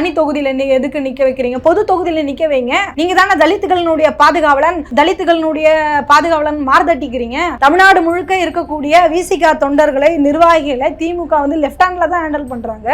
தனி தொகுதியில நீங்க எதுக்கு நிக்க வைக்கிறீங்க? பொது தொகுதியில நிக்க வைங்க. நீங்க தானே தலித்துகளினுடைய பாதுகாவலன் தலித்துகளினுடைய பாதுகாவலன் மார்தட்டிக்கிறீங்க. தமிழ்நாடு முழுக்க இருக்கக்கூடிய விசிகா தொண்டர்களை நிர்வாகிகளை திமுக வந்து லெஃப்ட் ஹேண்ட்ல தான் ஹேண்டில் பண்றாங்க.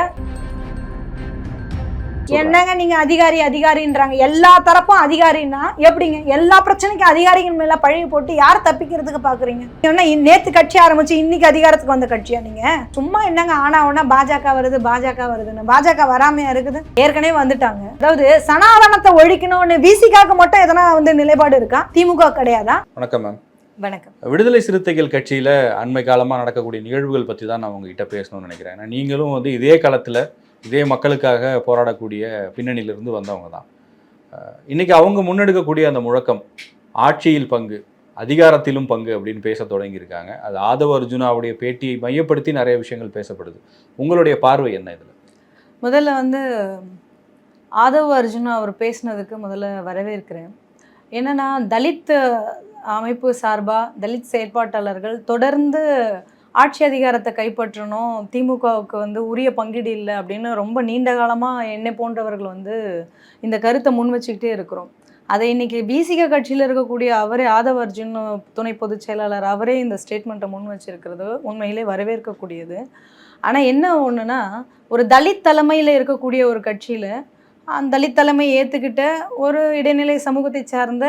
என்னங்க நீங்க அதிகாரி அதிகாரின்றாங்க? எல்லா தரப்பும் அதிகாரின்னா எப்படிங்க? எல்லா பிரச்சனைக்கும் அதிகாரிகள் மேல பழி போட்டு யார் தப்பிக்கிறதுக்கு பாக்குறீங்க? என்ன நேத்து கட்சி ஆரம்பிச்சு இன்னைக்கு அதிகாரத்துக்கு வந்த கட்சியா நீங்க? சும்மா என்னங்க ஆனா உடனே பாஜக வருது பாஜக வருதுன்னு. பாஜக வராமையா இருக்குது? ஏற்கனவே வந்துட்டாங்க. அதாவது சனாதனத்தை ஒழிக்கணும்னு விசிகாக்கு மட்டும் எதனா வந்து நிலைப்பாடு இருக்கா? திமுக கிடையாதா? வணக்கம் மேம் வணக்கம். விடுதலை சிறுத்தைகள் கட்சியில் அண்மை காலமாக நடக்கக்கூடிய நிகழ்வுகள் பற்றி தான் நான் உங்ககிட்ட பேசணும்னு நினைக்கிறேன். ஏன்னா நீங்களும் வந்து இதே காலத்தில் இதே மக்களுக்காக போராடக்கூடிய பின்னணியிலிருந்து வந்தவங்க தான். இன்றைக்கி அவங்க முன்னெடுக்கக்கூடிய அந்த முழக்கம் ஆட்சியில் பங்கு அதிகாரத்திலும் பங்கு அப்படின்னு பேச தொடங்கியிருக்காங்க. அது ஆதவ அர்ஜுனாவுடைய பேட்டியை மையப்படுத்தி நிறைய விஷயங்கள் பேசப்படுது. உங்களுடைய பார்வை என்ன இதில்? முதல்ல வந்து ஆதவ அர்ஜுன் அவர் பேசினதுக்கு முதல்ல வரவேற்கிறேன். என்னன்னா தலித் அமைப்பு சார்பாக தலித் செயற்பாட்டாளர்கள் தொடர்ந்து ஆட்சி அதிகாரத்தை கைப்பற்றணும். திமுகவுக்கு வந்து உரிய பங்கீடு இல்லை அப்படின்னு ரொம்ப நீண்ட காலமாக என்னை போன்றவர்கள் வந்து இந்த கருத்தை முன் வச்சுக்கிட்டே இருக்கிறோம். அதை இன்னைக்கு பிசிக கட்சியில் இருக்கக்கூடிய அவரே ஆதவ் அர்ஜுன் துணை பொதுச் செயலாளர் அவரே இந்த ஸ்டேட்மெண்ட்டை முன் வச்சிருக்கிறது. உண்மையிலே வரவேற்கக்கூடியது. ஆனால் என்ன ஒன்றுனா ஒரு தலித் தலைமையில் இருக்கக்கூடிய ஒரு கட்சியில் அந்த தலித் தலைமை ஏற்றுக்கிட்ட ஒரு இடைநிலை சமூகத்தை சார்ந்த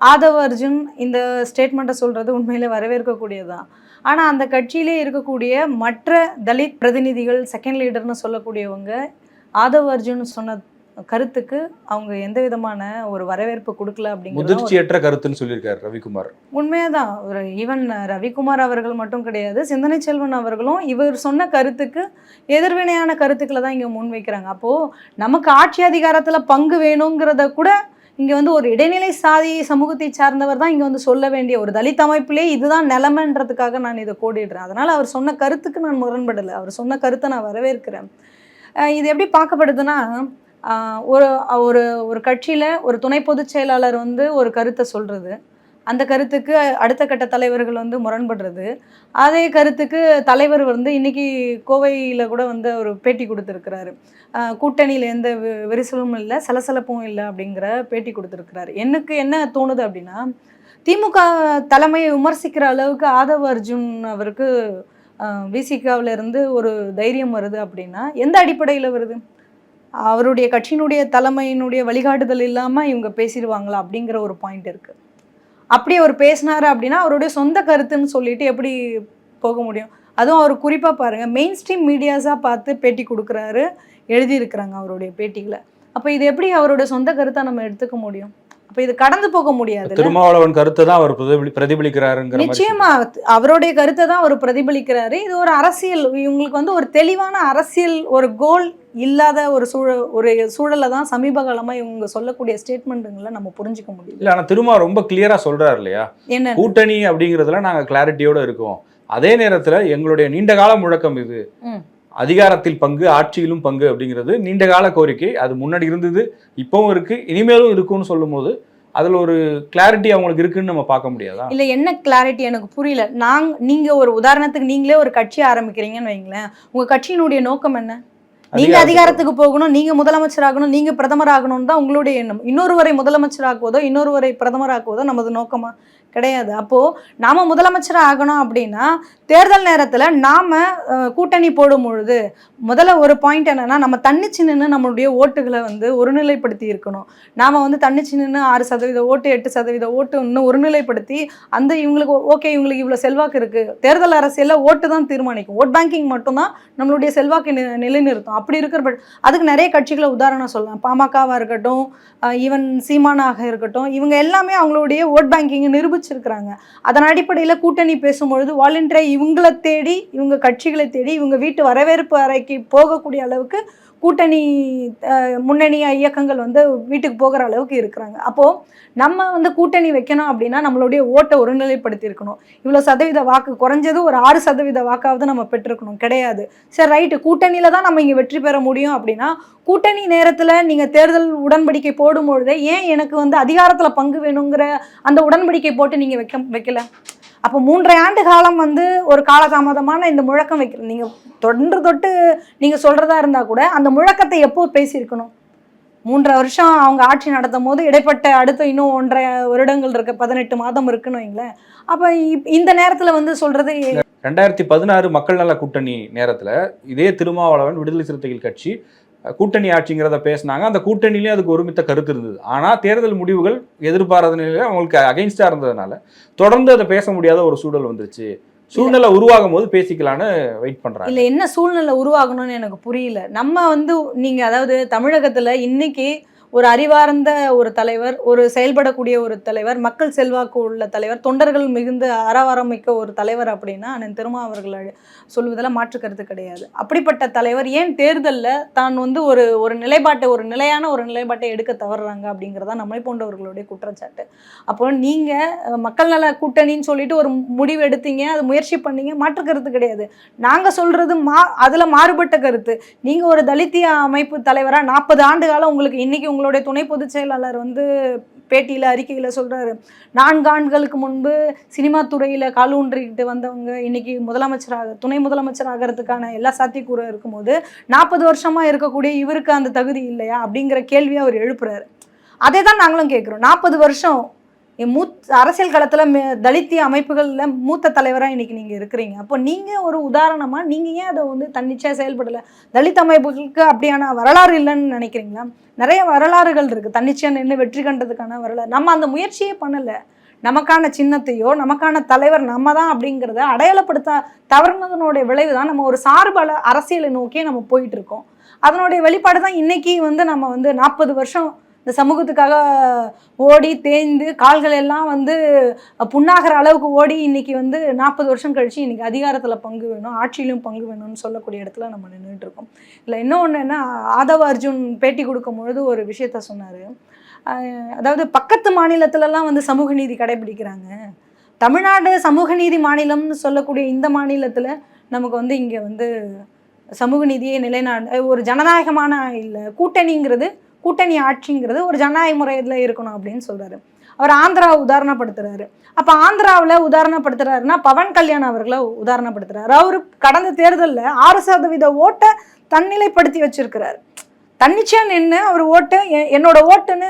ஆதவ அர்ஜுன் இந்த ஸ்டேட்மெண்ட்டை சொல்கிறது உண்மையிலே வரவேற்கக்கூடியது தான் ஆனால் அந்த கட்சியிலே இருக்கக்கூடிய மற்ற தலித் பிரதிநிதிகள் செகண்ட் லீடர்னு சொல்லக்கூடியவங்க ஆதவ் அர்ஜுன் சொன்ன கருத்துக்கு அவங்க எந்த விதமான ஒரு வரவேற்பு கொடுக்கல அப்படிங்கிறது முதிர்ச்சியற்ற கருத்துன்னு சொல்லியிருக்காரு ரவிக்குமார். உண்மையாதான். ஒரு ஈவன் ரவிக்குமார் அவர்கள் மட்டும் கிடையாது சிந்தனை செல்வன் அவர்களும் இவர் சொன்ன கருத்துக்கு எதிர்வினையான கருத்துக்களை தான் இங்கே முன்வைக்கிறாங்க. அப்போது நமக்கு ஆட்சி அதிகாரத்தில் பங்கு வேணுங்கிறத கூட இங்கே வந்து ஒரு இடைநிலை சாதி சமூகத்தை சார்ந்தவர் தான் இங்கே வந்து சொல்ல வேண்டிய ஒரு தலித் அமைப்பிலே இதுதான் நிலைமைன்றதுக்காக நான் இதை கோடிடுறேன். அதனால் அவர் சொன்ன கருத்துக்கு நான் முரண்படலை. அவர் சொன்ன கருத்தை நான் வரவேற்கிறேன். இது எப்படி பார்க்கப்படுதுன்னா ஒரு ஒரு ஒரு கட்சியில் ஒரு துணை பொதுச் செயலாளர் வந்து ஒரு கருத்தை சொல்கிறது அந்த கருத்துக்கு அடுத்த கட்ட தலைவர்கள் வந்து முரண்படுறது. அதே கருத்துக்கு தலைவர் வந்து இன்னைக்கு கோவையில் கூட வந்து ஒரு பேட்டி கொடுத்துருக்கிறாரு. கூட்டணியில் எந்த விரிசலும் இல்லை சலசலப்பும் இல்லை அப்படிங்கிற பேட்டி கொடுத்துருக்கிறாரு. எனக்கு என்ன தோணுது அப்படின்னா திமுக தலைமையை விமர்சிக்கிற அளவுக்கு ஆதவ் அர்ஜுன் அவருக்கு விசிகாவில் இருந்து ஒரு தைரியம் வருது அப்படின்னா எந்த அடிப்படையில் வருது? அவருடைய கட்சியினுடைய தலைமையினுடைய வழிகாட்டுதல் இல்லாமல் இவங்க பேசிடுவாங்களா அப்படிங்கிற ஒரு பாயிண்ட் இருக்குது அப்படி அவர் பேசினாரு அப்படின்னா அவருடைய சொந்த கருத்துன்னு சொல்லிட்டு எப்படி போக முடியும்? அதுவும் அவர் குறிப்பாக பாருங்கள் மெயின் ஸ்ட்ரீம் மீடியாஸாக பார்த்து பேட்டி கொடுக்குறாரு எழுதியிருக்கிறாங்க அவருடைய பேட்டிகளை. அப்போ இது எப்படி அவரோட சொந்த கருத்தை நம்ம எடுத்துக்க முடியும்? அப்போ இது கடந்து போக முடியாது திருமாவளவன் கருத்தை தான் அவர் பிரதிபலி பிரதிபலிக்கிறாருங்கிற நிச்சயமா அவருடைய கருத்தை தான் அவர் பிரதிபலிக்கிறாரு. இது ஒரு அரசியல் இவங்களுக்கு வந்து ஒரு தெளிவான அரசியல் ஒரு கோல் இல்லாத ஒரு சூழல் ஒரு சூழலை தான் சமீப காலமா இவங்க சொல்லக்கூடிய ஸ்டேட்மெண்ட்டுங்களை நம்ம புரிஞ்சுக்க முடியல இல்ல ஆனா திருமா ரொம்ப கிளியரா சொல்றாரு இல்லையா? என்ன கூட்டணி அப்படிங்கிறதுல நாங்க கிளாரிட்டியோட இருக்கோம். அதே நேரத்துல எங்களுடைய நீண்ட கால முழக்கம் இது. அதிகாரத்தில் பங்கு ஆட்சியிலும் பங்கு அப்படிங்கிறது நீண்ட கால கோரிக்கை. அது முன்னாடி இருந்தது இப்பவும் இருக்கு. இனிமேலும் இருக்கும்னு சொல்லும்போது அதுல ஒரு கிளாரிட்டி அவங்களுக்கு இருக்குன்னு நம்ம பார்க்க முடியாதா? இல்ல என்ன கிளாரிட்டி எனக்கு புரியல. நாங் நீங்க ஒரு உதாரணத்துக்கு நீங்களே ஒரு கட்சி ஆரம்பிக்கிறீங்கன்னு வைங்களேன். உங்க கட்சியினுடைய நோக்கம் என்ன? நீங்க அதிகாரத்துக்கு அதிகாரத்துக்கு போகணும் நீங்க முதலமைச்சர் ஆகணும் நீங்க பிரதமர் ஆகணும்னு தான் உங்களுடைய எண்ணம். இன்னொருவரை முதலமைச்சர் ஆக்குவதோ இன்னொருவரை பிரதமர் ஆக்குவதோ நமது நோக்கமா? கிடையாது. அப்போது நாம் முதலமைச்சராக ஆகணும் அப்படின்னா தேர்தல் நேரத்தில் நாம் கூட்டணி போடும் பொழுது முதல்ல ஒரு பாயிண்ட் என்னென்னா நம்ம தன்னிச்சு நின்று நம்மளுடைய ஓட்டுகளை வந்து ஒருநிலைப்படுத்தி இருக்கணும். நாம் வந்து தன்னிச்சு நின்று ஆறு சதவீத ஓட்டு எட்டு சதவீத ஓட்டு இன்னும் ஒருநிலைப்படுத்தி அந்த இவங்களுக்கு ஓகே இவங்களுக்கு இவ்வளோ செல்வாக்கு இருக்குது தேர்தல் அரசியலில் ஓட்டு தான் தீர்மானிக்கும். ஓட் பேங்கிங் மட்டும்தான் நம்மளுடைய செல்வாக்கு நி- நிலைநிறுத்தும். அப்படி இருக்கிற பட் அதுக்கு நிறைய கட்சிகளை உதாரணம் சொல்லலாம். பாமகவாக இருக்கட்டும் ஈவன் சீமானாக இருக்கட்டும் இவங்க எல்லாமே அவங்களுடைய ஓட் பேங்கிங்கை ஆரம்பிச்சிருக்கிறாங்க. அதன் அடிப்படையில் கூட்டணி பேசும்பொழுது வாலண்டியராக இவங்களை தேடி இவங்க கட்சிகளை தேடி இவங்க வீட்டு வரவேற்பு அறைக்கு போகக்கூடிய அளவுக்கு கூட்டணி முன்னணி இயக்கங்கள் வந்து வீட்டுக்கு போகிற அளவுக்கு இருக்கிறாங்க. அப்போது நம்ம வந்து கூட்டணி வைக்கணும் அப்படின்னா நம்மளுடைய ஓட்டை ஒருநிலைப்படுத்தி இருக்கணும் இவ்வளோ சதவீத வாக்கு குறைஞ்சது ஒரு ஆறு சதவீத வாக்காவது நம்ம பெற்றிருக்கணும். கிடையாது. சரி ரைட்டு கூட்டணியில் தான் நம்ம இங்கே வெற்றி பெற முடியும் அப்படின்னா கூட்டணி நேரத்தில் நீங்கள் தேர்தல் உடன்படிக்கை போடும்பொழுதே ஏன் எனக்கு வந்து அதிகாரத்தில் பங்கு வேணுங்கிற அந்த உடன்படிக்கை போட்டு நீங்கள் வைக்க வைக்கல? அப்போ மூன்றரை ஆண்டு காலம் வந்து ஒரு காலதாமதமான இந்த முழக்கம் வைக்கிறது நீங்கள் தொன்று தொட்டு நீங்கள் சொல்கிறதா இருந்தால் கூட அந்த முழக்கத்தை எப்போ பேசியிருக்கணும்? மூன்றரை வருஷம் அவங்க ஆட்சி நடத்தும் போது இடைப்பட்ட அடுத்த இன்னும் ஒன்றரை வருடங்கள் இருக்கு பதினெட்டு மாதம் இருக்குன்னு வைங்களேன். அப்போ இப்- இந்த நேரத்தில் வந்து சொல்கிறது ரெண்டாயிரத்தி பதினாறு மக்கள் நல கூட்டணி நேரத்துல இதே திருமாவளவன் விடுதலை சிறுத்தைகள் கட்சி கூட்டணி ஆட்சிங்கிறத பேசினாங்க. அந்த கூட்டணியிலேயே அதுக்கு ஒருமித்த கருத்து இருந்தது. ஆனால் தேர்தல் முடிவுகள் எதிர்பாராத நிலையில் அவங்களுக்கு அகைன்ஸ்டாக இருந்ததுனால தொடர்ந்து அதை பேச முடியாத ஒரு சூழல் வந்துருச்சு. சூழ்நிலை உருவாகும் போது பேசிக்கலான்னு வெயிட் பண்றாங்க. இல்லை என்ன சூழ்நிலை உருவாகணும்னு எனக்கு புரியல. நம்ம வந்து நீங்கள் அதாவது தமிழகத்தில் இன்னைக்கு ஒரு அறிவார்ந்த ஒரு தலைவர் ஒரு செயல்படக்கூடிய ஒரு தலைவர் மக்கள் செல்வாக்கு உள்ள தலைவர் தொண்டர்கள் மிகுந்த அறவாரம் மிக்க ஒரு தலைவர் அப்படின்னா அண்ணன் திருமாவர்கள் சொல்வதில் மாற்று கருத்து கிடையாது. அப்படிப்பட்ட தலைவர் ஏன் தேர்தலில் தான் வந்து ஒரு ஒரு நிலைப்பாட்டை ஒரு நிலையான ஒரு நிலைப்பாட்டை எடுக்க தவறுறாங்க அப்படிங்கிறதா நம்மை போன்றவர்களுடைய குற்றச்சாட்டு. அப்போ நீங்கள் மக்கள் நல கூட்டணின்னு சொல்லிட்டு ஒரு முடிவு எடுத்தீங்க அது முயற்சி பண்ணீங்க மாற்று கருத்து கிடையாது. நாங்கள் சொல்கிறது மா அதில் மாறுபட்ட கருத்து. நீங்கள் ஒரு தலித்திய அமைப்பு தலைவராக நாற்பது ஆண்டு காலம் உங்களுக்கு இன்றைக்கி உங்களுக்கு எங்களுடைய துணை பொதுச் செயலாளர் வந்து பேட்டியில் அறிக்கையில் சொல்கிறாரு நான்கு ஆண்டுகளுக்கு முன்பு சினிமா துறையில் காலூன்றிக்கிட்டு வந்தவங்க இன்னைக்கு முதலமைச்சராக துணை முதலமைச்சர் ஆகிறதுக்கான எல்லா சாத்தியக்கூறும் இருக்கும்போது நாற்பது வருஷமாக இருக்கக்கூடிய இவருக்கு அந்த தகுதி இல்லையா அப்படிங்கிற கேள்வியை அவர் எழுப்புறாரு. அதே தான் நாங்களும் கேட்குறோம் நாற்பது வருஷம் மூத் அரசியல் களத்தில் தலித்திய அமைப்புகளில் மூத்த தலைவராக இன்றைக்கி நீங்கள் இருக்கிறீங்க. அப்போ நீங்கள் ஒரு உதாரணமாக நீங்கள் ஏன் அதை வந்து தன்னிச்சையாக செயல்படலை? தலித் அமைப்புகளுக்கு அப்படியான வரலாறு இல்லைன்னு நினைக்கிறீங்களா? நிறைய வரலாறுகள் இருக்குது தன்னிச்சையாக நின்று வெற்றி கண்டதுக்கான வரலாறு. நம்ம அந்த முயற்சியே பண்ணலை. நமக்கான சின்னத்தையோ நமக்கான தலைவர் நம்ம தான் அப்படிங்கிறத அடையாளப்படுத்த தவறுனதனுடைய விளைவு தான் நம்ம ஒரு சார்பல அரசியலை நோக்கியே நம்ம போயிட்டு இருக்கோம். அதனுடைய வெளிப்பாடு தான் இன்னைக்கு வந்து நம்ம வந்து நாற்பது வருஷம் இந்த சமூகத்துக்காக ஓடி தேய்ந்து கால்கள் எல்லாம் வந்து புண்ணாகிற அளவுக்கு ஓடி இன்னைக்கு வந்து நாற்பது வருஷம் கழிச்சு இன்னைக்கு அதிகாரத்தில் பங்கு வேணும் ஆட்சியிலும் பங்கு வேணும்னு சொல்லக்கூடிய இடத்துல நம்ம நின்றுட்டு இருக்கோம். இல்லை இன்னொன்று என்ன ஆதவ அர்ஜுன் பேட்டி கொடுக்கும் பொழுது ஒரு விஷயத்த சொன்னார். அதாவது பக்கத்து மாநிலத்திலலாம் வந்து சமூக நீதி கடைபிடிக்கிறாங்க. தமிழ்நாடு சமூக நீதி மாநிலம்னு சொல்லக்கூடிய இந்த மாநிலத்தில் நமக்கு வந்து இங்கே வந்து சமூக நீதியை நிலைநாடு ஒரு ஜனநாயகமான இல்லை கூட்டணிங்கிறது கூட்டணி ஆட்சிங்கிறது ஒரு ஜனநாயக முறையில் இருக்கணும் அப்படின்னு சொல்கிறாரு அவர் ஆந்திராவை உதாரணப்படுத்துறாரு. அப்போ ஆந்திராவில் உதாரணப்படுத்துறாருன்னா பவன் கல்யாண் அவர்களை உதாரணப்படுத்துறாரு. அவர் கடந்த தேர்தலில் ஆறு சதவீத ஓட்டை தன்னிலைப்படுத்தி வச்சிருக்கிறாரு. தன்னிச்சையாக நின்று அவர் ஓட்டு என்னோட ஓட்டுன்னு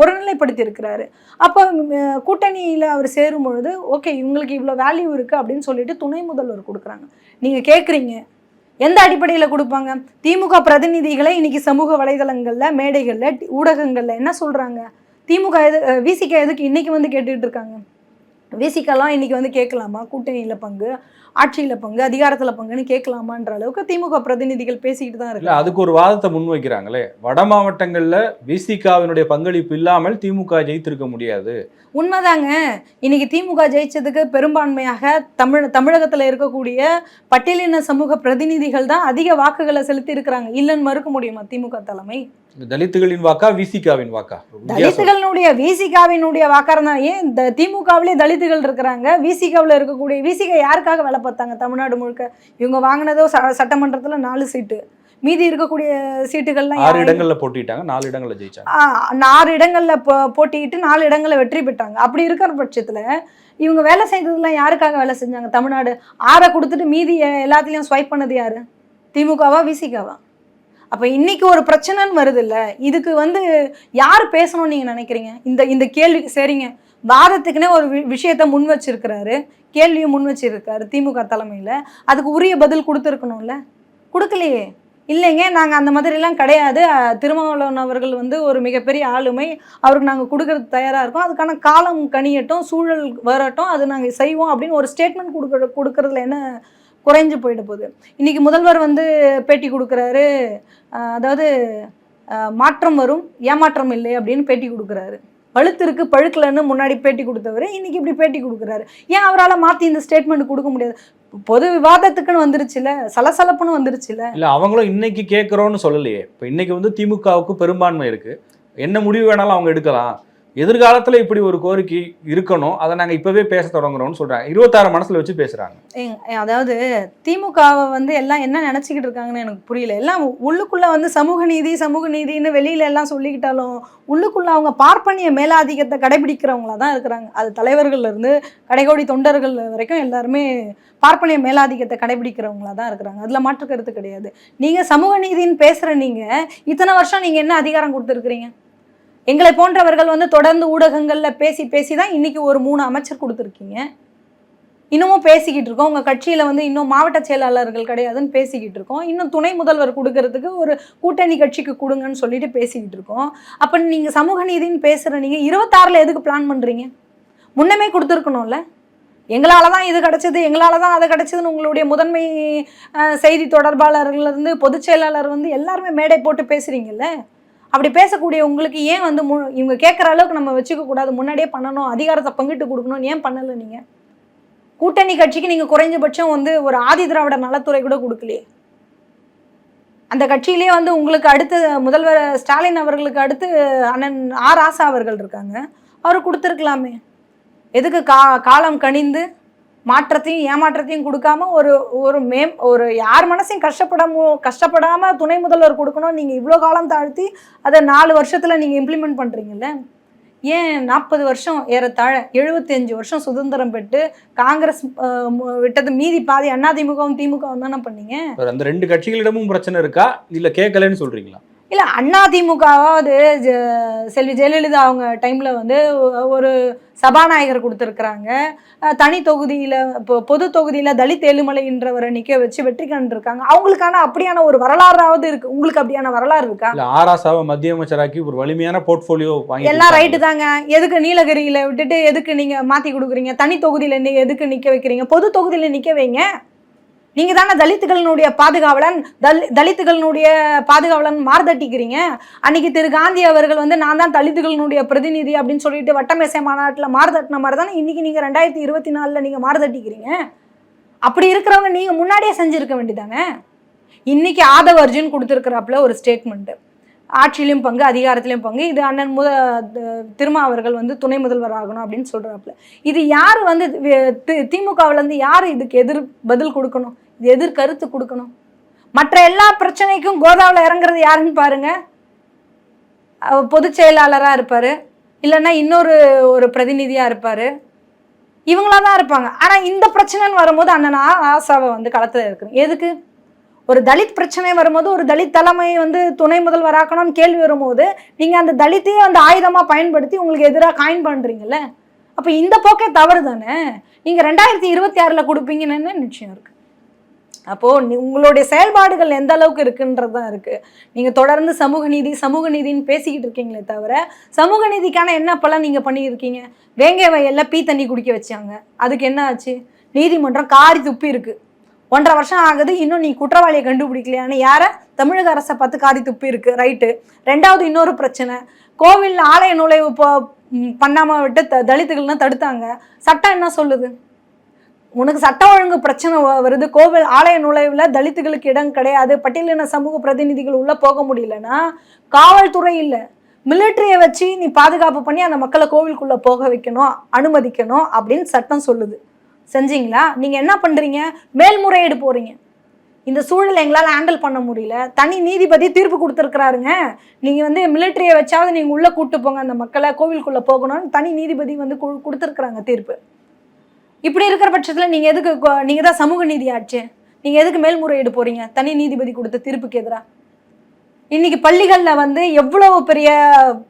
ஒருநிலைப்படுத்தி இருக்கிறாரு அப்போ கூட்டணியில் அவர் சேரும் பொழுது ஓகே இவங்களுக்கு இவ்வளோ வேல்யூ இருக்குது அப்படின்னு சொல்லிட்டு துணை முதல்வர் கொடுக்குறாங்க. நீங்கள் கேட்குறீங்க எந்த அடிப்படையில் கொடுப்பாங்க? திமுக பிரதிநிதிகளை இன்னைக்கு சமூக வலைதளங்களில் மேடைகளில் ஊடகங்களில் என்ன சொல்கிறாங்க திமுக எது விசிக எதுக்கு இன்னைக்கு வந்து கேட்டுக்கிட்டு இருக்காங்க? விசிகெல்லாம் இன்னைக்கு வந்து கேட்கலாமா? கூட்டணியில் பங்கு. ஆட்சியில் பங்கு அதிகாரத்தில் பங்குன்னு கேட்கலாமான்ற அளவுக்கு திமுக பிரதிநிதிகள் பேசிக்கிட்டு தான் இருக்காங்க. அதுக்கு ஒரு வாதத்தை முன்வைக்கிறாங்களே. வட மாவட்டங்கள்ல விசிகாவினுடைய பங்களிப்பு இல்லாமல் திமுக ஜெயித்திருக்க முடியாது. உண்மைதாங்க. இன்னைக்கு திமுக ஜெயிச்சதுக்கு பெரும்பான்மையாக தமிழ் தமிழகத்தில் இருக்கக்கூடிய பட்டியலின சமூக பிரதிநிதிகள் தான் அதிக வாக்குகளை செலுத்தி இருக்கிறாங்க இல்லைன்னு மறுக்க முடியுமா திமுக தலைமை? தலித்துகளின் வாக்கா விசிகாவின் வாக்கா? தலித்துகளினுடைய விசிகாவினுடைய வாக்காரம் தான். ஏன் இந்த திமுகவிலே தலித்துகள் இருக்கிறாங்க? விசிகாவில் இருக்கக்கூடிய விசிக யாருக்காக வேலை பார்த்தாங்க தமிழ்நாடு முழுக்க? இவங்க வாங்கினதோ சட்டமன்றத்தில் நாலு சீட்டு. மீதி இருக்கக்கூடிய சீட்டுகள்லாம் ஆறு இடங்கள்ல போட்டிட்டாங்க நாலு இடங்கள்ல ஜெயிச்சாங்க. ஆறு இடங்கள்ல போ- போட்டியிட்டு நாலு இடங்கள்ல வெற்றி பெற்றாங்க. அப்படி இருக்கிற பட்சத்துல இவங்க வேலை செய்ததுலாம் யாருக்காக வேலை செஞ்சாங்க? தமிழ்நாடு. ஆறை கொடுத்துட்டு மீதி எல்லாத்துலயும் ஸ்வைப் பண்ணது யாரு? திமுகவா விசிகாவா? அப்போ இன்னைக்கு ஒரு பிரச்சனைன்னு வருது இல்லை இதுக்கு வந்து யார் பேசணும்னு நீங்கள் நினைக்கிறீங்க? இந்த இந்த கேள்வி சரிங்க. வாதத்துக்குன்னே ஒரு வி- விஷயத்த முன் வச்சிருக்கிறாரு. கேள்வியும் முன் வச்சிருக்காரு திமுக தலைமையில். அதுக்கு உரிய பதில் கொடுத்துருக்கணும்ல? கொடுக்கலையே. இல்லைங்க நாங்கள் அந்த மாதிரிலாம் கிடையாது. திருமாவளவன் அவர்கள் வந்து ஒரு மிகப்பெரிய ஆளுமை. அவருக்கு நாங்கள் கொடுக்கறது தயாராக இருக்கோம். அதுக்கான காலம் கணியட்டும் சூழல் வரட்டும் அது நாங்கள் செய்வோம் அப்படின்னு ஒரு ஸ்டேட்மெண்ட் கொடுக்குற கொடுக்கறதுல என்ன குறைஞ்சு போயிட போகுது. இன்னைக்கு முதல்வர் வந்து பேட்டி கொடுக்குறாரு. அதாவது மாற்றம் வரும் ஏமாற்றம் இல்லை அப்படின்னு பேட்டி கொடுக்குறாரு. பழுத்திருக்கு பழுக்கலன்னு முன்னாடி பேட்டி கொடுத்தவர் இன்னைக்கு இப்படி பேட்டி கொடுக்குறாரு. ஏன் அவரால் மாற்றி இந்த ஸ்டேட்மெண்ட் கொடுக்க முடியாது? பொது விவாதத்துக்குன்னு வந்துருச்சுல சலசலப்புன்னு வந்துருச்சுல. இல்லை அவங்களும் இன்னைக்கு கேட்குறோன்னு சொல்லலையே. இப்போ இன்னைக்கு வந்து திமுகவுக்கு பெரும்பான்மை இருக்கு. என்ன முடிவு வேணாலும் அவங்க எடுக்கலாம். எதிர்காலத்தில் இப்படி ஒரு கோரிக்கை இருக்கணும் அதை நாங்கள் இப்போவே பேச தொடங்குறோம்னு சொல்கிறாங்க இருபத்தாறு மனசில் வச்சு பேசுகிறாங்க அதாவது திமுகவை வந்து எல்லாம் என்ன நினச்சிக்கிட்டு இருக்காங்கன்னு எனக்கு புரியல. எல்லாம் உள்ளுக்குள்ளே வந்து சமூக நீதி சமூக நீதின்னு வெளியில எல்லாம் சொல்லிக்கிட்டாலும் உள்ளுக்குள்ளே அவங்க பார்ப்பனிய மேலாதிக்கத்தை கடைபிடிக்கிறவங்களா தான் இருக்கிறாங்க. அது தலைவர்கள்லேருந்து கடைகோடி தொண்டர்கள் வரைக்கும் எல்லாருமே பார்ப்பனிய மேலாதிக்கத்தை கடைபிடிக்கிறவங்களா தான் இருக்கிறாங்க. அதில் மாற்று கருத்து கிடையாது. நீங்கள் சமூக நீதின்னு பேசுகிற நீங்கள் இத்தனை வருஷம் நீங்கள் என்ன அதிகாரம் கொடுத்துருக்கிறீங்க? எங்களை போன்றவர்கள் வந்து தொடர்ந்து ஊடகங்களில் பேசி பேசி தான் இன்றைக்கி ஒரு மூணு அமைச்சர் கொடுத்துருக்கீங்க. இன்னமும் பேசிக்கிட்டு இருக்கோம். உங்கள் கட்சியில் வந்து இன்னும் மாவட்ட செயலாளர்கள் கிடையாதுன்னு பேசிக்கிட்டு இருக்கோம். இன்னும் துணை முதல்வர் கொடுக்கறதுக்கு ஒரு கூட்டணி கட்சிக்கு கொடுங்கன்னு சொல்லிட்டு பேசிக்கிட்டு இருக்கோம். அப்போ நீங்கள் சமூக நீதின்னு பேசுகிற நீங்கள் இருபத்தாறில் எதுக்கு பிளான் பண்ணுறீங்க முன்னமே கொடுத்துருக்கணும்ல. எங்களால் தான் இது கிடச்சிது எங்களால் தான் அது கிடச்சிதுன்னு உங்களுடைய முதன்மை செய்தி தொடர்பாளர்கள்லேருந்து பொதுச் செயலாளர் வந்து எல்லாருமே மேடை போட்டு பேசுகிறீங்கல்ல அப்படி பேசக்கூடிய உங்களுக்கு ஏன் வந்து மு இவங்க கேட்குற அளவுக்கு நம்ம வச்சுக்க கூடாது? முன்னாடியே பண்ணணும். அதிகாரத்தை பங்கிட்டு கொடுக்கணும்னு ஏன் பண்ணலை நீங்கள் கூட்டணி கட்சிக்கு நீங்கள் குறைஞ்சபட்சம் வந்து ஒரு ஆதி திராவிட நலத்துறை கூட கொடுக்கலையே. அந்த கட்சியிலே வந்து உங்களுக்கு அடுத்து முதல்வர் ஸ்டாலின் அவர்களுக்கு அடுத்து அண்ணன் ஆர் ஆசா அவர்கள் இருக்காங்க. அவர் கொடுத்துருக்கலாமே. எதுக்கு கா காலம் கனிந்து மாற்றத்தையும் ஏமாற்றத்தையும் கொடுக்காம ஒரு ஒரு மேம் ஒரு யார் மனசையும் கஷ்டப்படாம கஷ்டப்படாம துணை முதல்வர் கொடுக்கணும். நீங்க இவ்வளோ காலம் தாழ்த்தி அதை நாலு வருஷத்துல நீங்க இம்ப்ளிமெண்ட் பண்றீங்கல்ல? ஏன் நாற்பது வருஷம் ஏறத்தாழ 75 வருஷம் சுதந்திரம் பெற்று காங்கிரஸ் விட்டது மீதி பாதி அதிமுகவும் திமுகவும் தானே பண்ணீங்க? ஒரு அந்த ரெண்டு கட்சிகளிடமும் பிரச்சனை இருக்கா? இல்ல கேட்கலன்னு சொல்றீங்களா? இல்ல அதிமுகவாவது செல்வி ஜெயலலிதா அவங்க டைம்ல வந்து ஒரு சபாநாயகர் கொடுத்துருக்குறாங்க. தனி தொகுதியில இப்போ பொது தொகுதியில தலித் ஏழுமலைன்றவரை நிக்க வச்சு வெற்றி கண்டிருக்காங்க. அவங்களுக்கான அப்படியான ஒரு வரலாறாவது இருக்கு. உங்களுக்கு அப்படியான வரலாறு இருக்கா? இல்ல ஆராசாவை மத்திய அமைச்சராக்கி ஒரு வலிமையான போர்ட்போலியோ வாங்கி எல்லாம். ரைட்டு தாங்க. எதுக்கு நீலகிரியில விட்டுட்டு எதுக்கு நீங்க மாத்தி கொடுக்குறீங்க? தனி தொகுதியில நீ எதுக்கு நிக்க வைக்கிறீங்க? பொது தொகுதியில நிக்க வைங்க. நீங்க தானே தலித்துகளினுடைய பாதுகாவலன்? தலி தலித்துகளினுடைய பாதுகாவலன் மார்தட்டிக்கிறீங்க? அன்னைக்கு திரு காந்தி அவர்கள் வந்து நான் தான் தலித்துகளினுடைய பிரதிநிதி அப்படின்னு சொல்லிட்டு வட்டமேசை மாநாட்டில் மார்தட்டின மாதிரி தானே இன்னைக்கு நீங்க ரெண்டாயிரத்தி இருபத்தி நாலில் நீங்க மார்தட்டிக்கிறீங்க? அப்படி இருக்கிறவங்க நீங்க முன்னாடியே செஞ்சிருக்க வேண்டியதானே? இன்னைக்கு ஆதவ அர்ஜுன் கொடுத்துருக்கிறாப்புல ஒரு ஸ்டேட்மெண்ட் ஆட்சியிலும் பங்கு அதிகாரத்திலையும் பங்கு. இது அண்ணன் முத திருமா அவர்கள் வந்து துணை முதல்வர் ஆகணும் அப்படின்னு சொல்றாப்புல. இது யார் வந்து திமுகவுல இருந்து யார் இதுக்கு எதிர் பதில் கொடுக்கணும்? இது எதிர் கருத்து கொடுக்கணும். மற்ற எல்லா பிரச்சனைக்கும் கோதாவில் இறங்குறது யாருன்னு பாருங்க. பொதுச் செயலாளராக இருப்பார். இல்லைன்னா இன்னொரு ஒரு பிரதிநிதியாக இருப்பார். இவங்களா தான் இருப்பாங்க. ஆனால் இந்த பிரச்சனைன்னு வரும்போது அண்ணன் ஆசாவை வந்து களத்தில் இருக்கு எதுக்கு? ஒரு தலித் பிரச்சனை வரும்போது ஒரு தலித் தலைமை வந்து துணை முதல்வராக்கணும்னு கேள்வி வரும்போது நீங்கள் அந்த தலித்தையே அந்த ஆயுதமாக பயன்படுத்தி உங்களுக்கு எதிராக காயின் பண்ணுறீங்கல்ல அப்போ இந்த போக்கே தவறு தானே நீங்கள் ரெண்டாயிரத்தி இருபத்தி ஆறில் கொடுப்பீங்கன்னு நிச்சயம் இருக்குது அப்போது நீ- உங்களுடைய செயல்பாடுகள் எந்த அளவுக்கு இருக்குன்றது தான் இருக்குது நீங்கள் தொடர்ந்து சமூக நீதி சமூக நீதின்னு பேசிக்கிட்டு இருக்கீங்களே தவிர சமூக நீதிக்கான என்ன பலன் நீங்கள் பண்ணியிருக்கீங்க? வேங்கை வயலில் பீ தண்ணி குடிக்க வச்சாங்க. அதுக்கு என்ன ஆச்சு? நீதிமன்றம் காரி துப்பி இருக்குது ஒன்றரை வருஷம் ஆகுது இன்னும் நீ குற்றவாளியை கண்டுபிடிக்கலையான்னு யாரை? தமிழக அரசை பார்த்து காரி துப்பி இருக்கு. ரைட்டு. ரெண்டாவது இன்னொரு பிரச்சனை. கோவில் ஆலய நுழைவு போ பண்ணாமல் விட்டு த தலித்துகள்லாம் தடுத்தாங்க. சட்டம் என்ன சொல்லுது? உனக்கு சட்டம் ஒழுங்கு பிரச்சனை வருது கோவில் ஆலய நுழைவில் தலித்துகளுக்கு இடம் கிடையாது பட்டியலின சமூக பிரதிநிதிகள் உள்ளே போக முடியலன்னா காவல்துறை இல்லை. மிலிட்டரியை வச்சு நீ பாதுகாப்பு பண்ணி அந்த மக்களை கோவிலுக்குள்ளே போக வைக்கணும் அனுமதிக்கணும் அப்படின்னு சட்டம் சொல்லுது. செஞ்சீங்களா? நீங்கள் என்ன பண்ணுறீங்க மேல்முறையீடு போகிறீங்க இந்த சூழலை எங்களால் ஹேண்டில் பண்ண முடியல. தனி நீதிபதி தீர்ப்பு கொடுத்துருக்குறாருங்க. நீங்கள் வந்து மிலிட்டரியை வச்சாவது நீங்கள் உள்ளே கூப்பிட்டு போங்க அந்த மக்களை கோவிலுக்குள்ளே போகணும்னு தனி நீதிபதி வந்து கொடுத்துருக்குறாங்க தீர்ப்பு. இப்படி இருக்கிற பட்சத்தில் நீங்கள் எதுக்கு நீங்கள் தான் சமூக நீதி ஆச்சு நீங்கள் எதுக்கு மேல்முறையீடு போகிறீங்க தனி நீதிபதி கொடுத்த தீர்ப்புக்கு எதிராக இன்னைக்கு பள்ளிகளில் வந்து எவ்வளவு பெரிய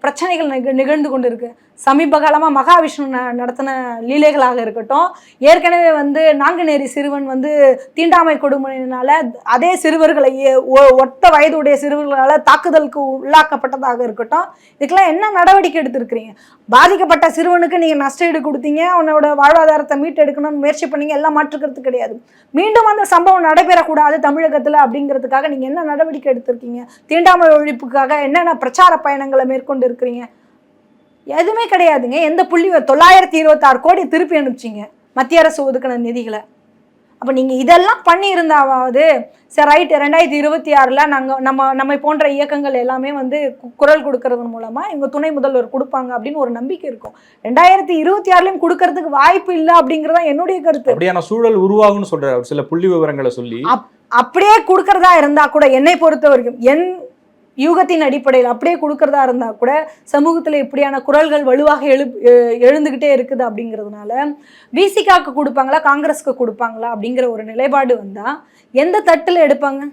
பிரச்சனைகள் நிக நிகழ்ந்து கொண்டு இருக்குது சமீப காலமாக மகாவிஷ்ணு நடத்தின லீலைகளாக இருக்கட்டும் ஏற்கனவே வந்து நாங்குநேரி சிறுவன் வந்து தீண்டாமை கொடுமையினால அதே சிறுவர்களை ஏ- ஒ- ஒத்த வயதுடைய சிறுவர்களால் தாக்குதலுக்கு உள்ளாக்கப்பட்டதாக இருக்கட்டும் இதுக்கெல்லாம் என்ன நடவடிக்கை எடுத்திருக்கிறீங்க? பாதிக்கப்பட்ட சிறுவனுக்கு நீங்கள் நஷ்டஈடு கொடுத்தீங்க அவனோட வாழ்வாதாரத்தை மீட்டெடுக்கணும்னு முயற்சி பண்ணீங்க எல்லாம் மாற்றுக்கிறது கிடையாது. மீண்டும் அந்த சம்பவம் நடைபெறக்கூடாது தமிழகத்தில் அப்படிங்கிறதுக்காக நீங்கள் என்ன நடவடிக்கை எடுத்திருக்கீங்க? தீண்டாமை ஒழிப்புக்காக என்னென்ன பிரச்சார பயணங்களை மேற்கொண்டு இருக்கிறீங்க? எதுவுமே கிடையாதுங்க. எந்த புள்ளி தொள்ளாயிரத்தி இருபத்தாறு கோடி திருப்பி அனுப்பிச்சிங்க. மத்திய அரசு ஒதுக்கின நிதிகளை. அப்போ நீங்கள் இதெல்லாம் பண்ணியிருந்தாவது சரி ரைட்டு ரெண்டாயிரத்தி இருபத்தி ஆறில் நாங்கள் நம்ம நம்மை போன்ற இயக்கங்கள் எல்லாமே வந்து குரல் கொடுக்கறது மூலமாக இவங்க துணை முதல்வர் கொடுப்பாங்க அப்படின்னு ஒரு நம்பிக்கை இருக்கும். ரெண்டாயிரத்தி இருபத்தி ஆறுலையும் கொடுக்கறதுக்கு வாய்ப்பு இல்லை அப்படிங்கிறது என்னுடைய கருத்து. அப்படியான சூழல் உருவாகும்னு சொல்ற ஒரு சில புள்ளி விவரங்களை சொல்லி. அப்படியே கொடுக்கறதா இருந்தா கூட என்னை பொறுத்த வரைக்கும் என் யூகத்தின் அடிப்படையில் அப்படியே கொடுக்கறதா இருந்தால் கூட சமூகத்தில் இப்படியான குரல்கள் வலுவாக எழு எழுந்துக்கிட்டே இருக்குது அப்படிங்கிறதுனால விசிகாக்கு கொடுப்பாங்களா காங்கிரஸ்க்கு கொடுப்பாங்களா அப்படிங்கிற ஒரு நிலைப்பாடு வந்தால் எந்த தட்டில் எடுப்பாங்க?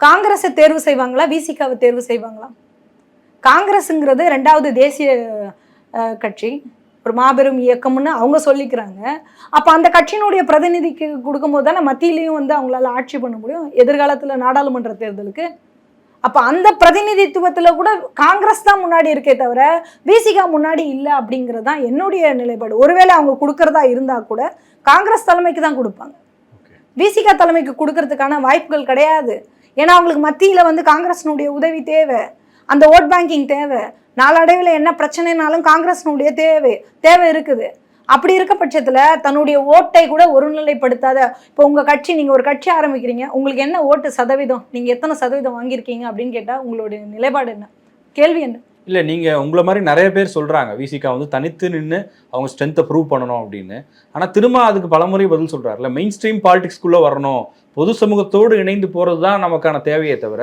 காங்கிரஸை தேர்வு செய்வாங்களா விசிகாவை தேர்வு செய்வாங்களா? காங்கிரஸுங்கிறது ரெண்டாவது தேசிய கட்சி ஒரு மாபெரும் இயக்கம்னு அவங்க சொல்லிக்கிறாங்க. அப்போ அந்த கட்சியினுடைய பிரதிநிதிக்கு கொடுக்கும்போது தானே மத்தியிலையும் வந்து அவங்களால ஆட்சி பண்ண முடியும். எதிர்காலத்தில் நாடாளுமன்ற தேர்தலுக்கு அப்போ அந்த பிரதிநிதித்துவத்தில் கூட காங்கிரஸ் தான் முன்னாடி இருக்கே தவிர விசிகா முன்னாடி இல்லை அப்படிங்கிறது தான் என்னுடைய நிலைப்பாடு. ஒருவேளை அவங்க கொடுக்கறதா இருந்தால் கூட காங்கிரஸ் தலைமைக்கு தான் கொடுப்பாங்க. விசிகா தலைமைக்கு கொடுக்கறதுக்கான வாய்ப்புகள் கிடையாது. ஏன்னா அவங்களுக்கு மத்தியில் வந்து காங்கிரஸினுடைய உதவி தேவை. அந்த ஓட் பேங்கிங் தேவை. நாளடைவில் என்ன பிரச்சனைனாலும் காங்கிரஸினுடைய தேவை. தேவை இருக்குது. அப்படி இருக்க பட்சத்தில் தன்னுடைய ஓட்டை கூட ஒருநிலைப்படுத்தாத இப்போ உங்கள் கட்சி நீங்கள் ஒரு கட்சி ஆரம்பிக்கிறீங்க உங்களுக்கு என்ன ஓட்டு சதவீதம்? நீங்கள் எத்தனை சதவீதம் வாங்கியிருக்கீங்க அப்படின்னு கேட்டால் உங்களுடைய நிலைப்பாடு என்ன? கேள்வி என்ன? இல்லை நீங்கள் உங்களை மாதிரி நிறைய பேர் சொல்கிறாங்க விசிகா வந்து தனித்து நின்று அவங்க ஸ்ட்ரென்த்தை ப்ரூவ் பண்ணணும் அப்படின்னு. ஆனால் திரும்ப அதுக்கு பலமுறை பதில் சொல்றாருல மெயின் ஸ்ட்ரீம் பாலிடிக்ஸ்குள்ளே வரணும். பொது சமூகத்தோடு இணைந்து போகிறது தான் நமக்கான தேவையை தவிர